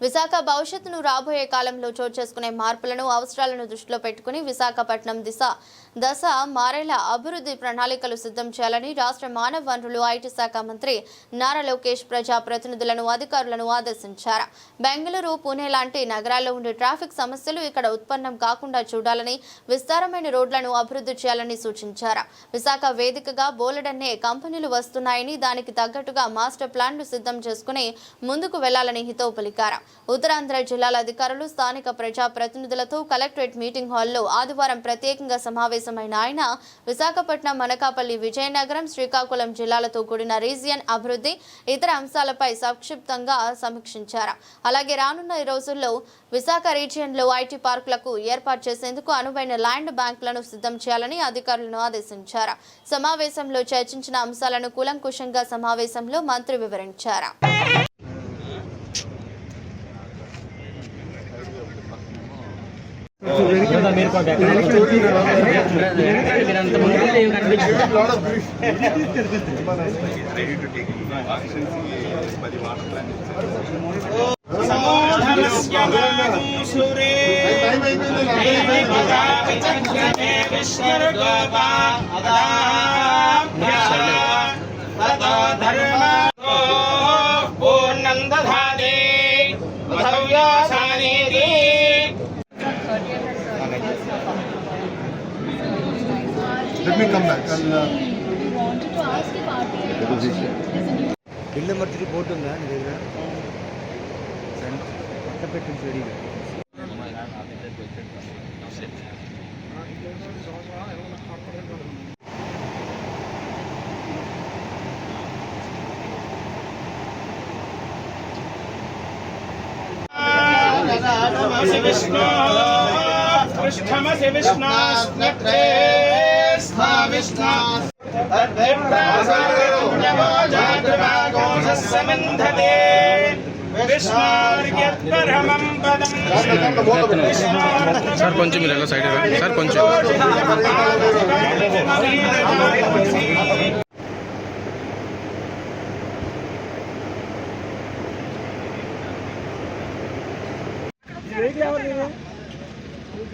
విశాఖ భవిష్యత్తును రాబోయే కాలంలో చోటు చేసుకునే మార్పులను అవసరాలను దృష్టిలో పెట్టుకుని విశాఖపట్నం దిశ దశ మారేలా అభివృద్ధి ప్రణాళికలు సిద్ధం చేయాలని రాష్ట్ర మానవ వనరులు ఐటీ శాఖ మంత్రి నారా లోకేష్ ప్రజా ప్రతినిధులను అధికారులను ఆదేశించారు. బెంగళూరు పూణే లాంటి నగరాల్లో ఉండే ట్రాఫిక్ సమస్యలు ఇక్కడ ఉత్పన్నం కాకుండా చూడాలని విస్తారమైన రోడ్లను అభివృద్ధి చేయాలని సూచించారు. విశాఖ వేదికగా బోలెడన్నే కంపెనీలు వస్తున్నాయని దానికి తగ్గట్టుగా మాస్టర్ ప్లాన్లు సిద్ధం చేసుకుని ముందుకు వెళ్ళాలని హితవు పలికారు. ఉత్తరాంధ్ర జిల్లాల అధికారులు స్థానిక ప్రజా ప్రతినిధులతో కలెక్టరేట్ మీటింగ్ హాల్లో ఆదివారం ప్రత్యేకంగా సమావేశమైన ఆయన విశాఖపట్నం అనకాపల్లి విజయనగరం శ్రీకాకుళం జిల్లాలతో కూడిన రీజియన్ అభివృద్ధి ఇతర అంశాలపై సంక్షిప్తంగా సమీక్షించారు. అలాగే రానున్న ఈ రోజుల్లో విశాఖ రీజియన్లో ఐటీ పార్కులకు ఏర్పాటు చేసేందుకు అనువైన ల్యాండ్ బ్యాంకులను సిద్ధం చేయాలని అధికారులను ఆదేశించారు. సమావేశంలో చర్చించిన అంశాలను కూలంకుషంగా సమావేశంలో మంత్రి వివరించారు. మీరు సమాధాన Let me come back. I'll, uh... பில்லை மட்டும் போட்டுங்க சட்டப்பேட்டும் சரிங்க Hare Krishna పక్క పెట్టింది రెడీగా నమసి విష్ణు పృష్ఠమసి విష్ణాస్నక్తే స్థా విష్ణు సమింధతే విష్ణార్యత్పరమం పదం సార్ కొంచెం మీరు ఎలా సైడ్ రా. సార్ కొంచెం యస్యార్ష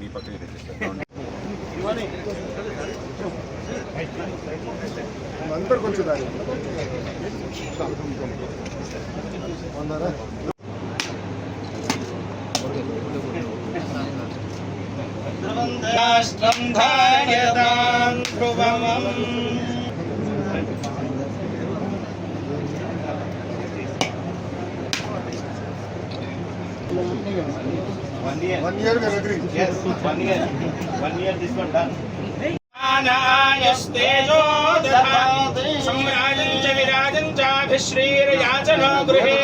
మీ పక్కనే తెచ్చేస్తాను అందరు కొంచెం దారి ఉన్నారా రాష్ట్రం ధార్యతాం వన్ ఇయర్ మీరు అగ్రీ ఆనాయస్తేజో దధాతి సంరాజం చ విరాజం చాభిశ్రీర్యాచనో గృహే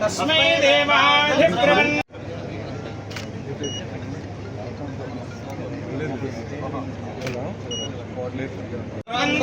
తస్మై దేవాధిబ్రవన్ వంద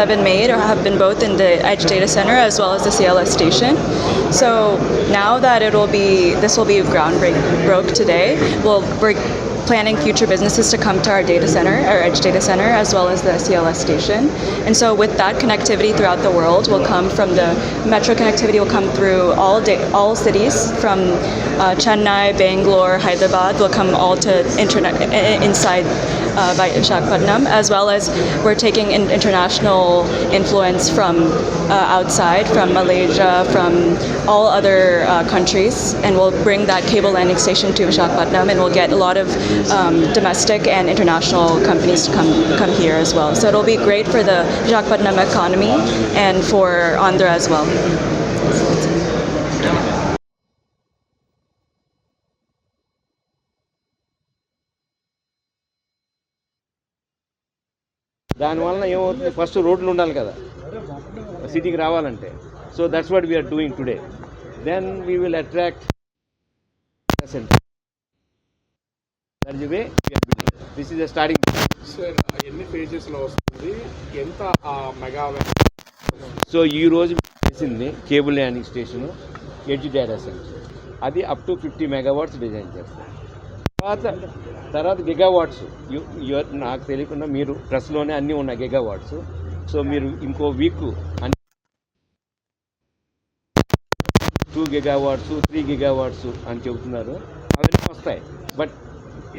Member. seven made or have been both in the Edge Data Center as well as the CLS station. So now that it will be, this will be groundbreak broke today. We'll, we're planning future businesses to come to our data center, our Edge Data Center, as well as the CLS station. And so with that connectivity throughout the world will come from the metro connectivity will come through all da- all cities from uh, Chennai, Bangalore, Hyderabad will come all to internet inside uh, by Visakhapatnam, as well as we're taking in international influence from uh, outside, from Malaysia, from all other uh, countries, and we'll bring that cable landing station to Visakhapatnam, and we'll get a lot of um, domestic and international companies to come come here as well. So it'll be great for the Visakhapatnam economy and for Andhra as well. దానివల్ల ఏమవుతుంది? First రోడ్లు ఉండాలి కదా. సిటీకి రావాలంటే. So that's what we're doing today then we will attract this is the starting sir ఎన్ని ఫేజెస్లో వస్తుంది? ఎంత మెగా సో ఈ రోజు చేసింది cable landing station edge data centre అది up to fifty megawatts design చేస్తాం తర్వాత తర్వాత గిగావాట్స్ నాకు తెలియకుండా మీరు ప్రెస్లోనే అన్నీ ఉన్నాయి గిగావాట్స్ సో మీరు ఇంకో వీక్ అన్ని టూ గిగావాట్స్ త్రీ గిగావాట్స్ అని చెబుతున్నారు. అవన్నీ వస్తాయి. బట్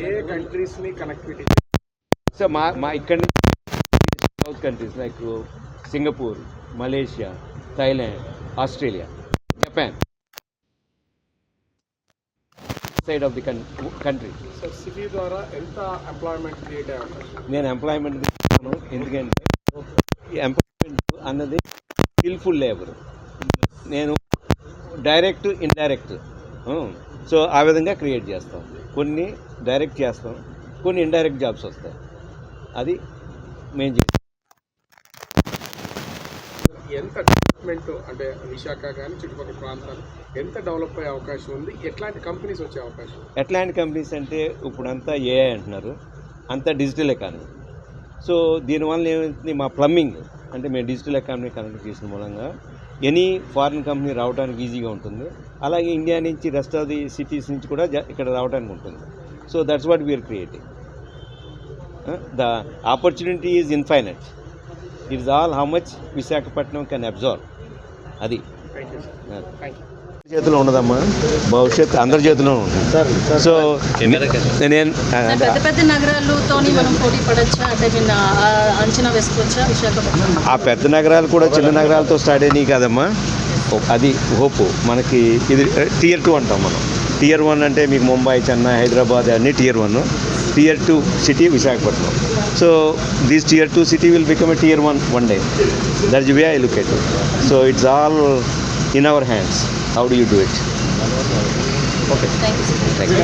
ఏ కంట్రీస్ని కనెక్టివిటీ సో మా మా ఇక్కడ south countries like Singapore Malaysia Thailand Australia Japan side of the country city ద్వారా ఎంత ఎంప్లాయ్మెంట్ క్రియేట్ నేను ఎంప్లాయ్మెంట్ తీసుకున్నాను. ఎందుకంటే ఎంప్లాయ్మెంట్ అన్నది స్కిల్ఫుల్ లేబర్ నేను డైరెక్ట్ ఇండైరెక్ట్ సో ఆ విధంగా క్రియేట్ చేస్తాం. కొన్ని డైరెక్ట్ చేస్తాం. కొన్ని ఇండైరెక్ట్ జాబ్స్ వస్తాయి. అది మేము చేస్తాం. ఎంత డెవలప్మెంట్ అంటే విశాఖ కానీ చుట్టుపక్కల ప్రాంతాలు ఎంత డెవలప్ అయ్యే అవకాశం ఉంది? ఎట్లాంటి కంపెనీస్ వచ్చే అవకాశం ఎట్లాంటి కంపెనీస్ అంటే ఇప్పుడంతా ఏఐ అంటున్నారు. అంతా డిజిటల్ ఎకానమీ సో దీనివల్ల ఏమైంది? మా ప్లంబింగ్ అంటే మేము డిజిటల్ ఎకానమీ కనెక్ట్ చేసిన మూలంగా ఎనీ ఫారిన్ కంపెనీ రావడానికి ఈజీగా ఉంటుంది. అలాగే ఇండియా నుంచి రెస్ట్ ఆఫ్ ది సిటీస్ నుంచి కూడా ఇక్కడ రావడానికి ఉంటుంది. So that's what we're creating the opportunity is infinite it is all how much Visakhapatnam can observe అది. చేతిలో ఉండదమ్మా భవిష్యత్తు అందరి చేతిలో ఉంటుంది సో నేను పెద్ద పెద్ద మనం పోటీ పడచ్చా? అంటే నిన్న అంచనా వేసుకోవచ్చా విశాఖపట్నం? ఆ పెద్ద నగరాలు కూడా చిన్న నగరాలతో స్టార్ట్ అయినాయి కదమ్మా. ఓ- అది హోప్. మనకి ఇది టియర్ టూ అంటాం మనం. టియర్ వన్ అంటే మీకు ముంబై చెన్నై హైదరాబాద్ అన్ని tier one. tier 2 city Visakhapatnam. So this tier 2 city will become a tier 1 one day. That's the way I look at it. So it's all in our hands. How do you do it? Okay. Thank you. Thank you.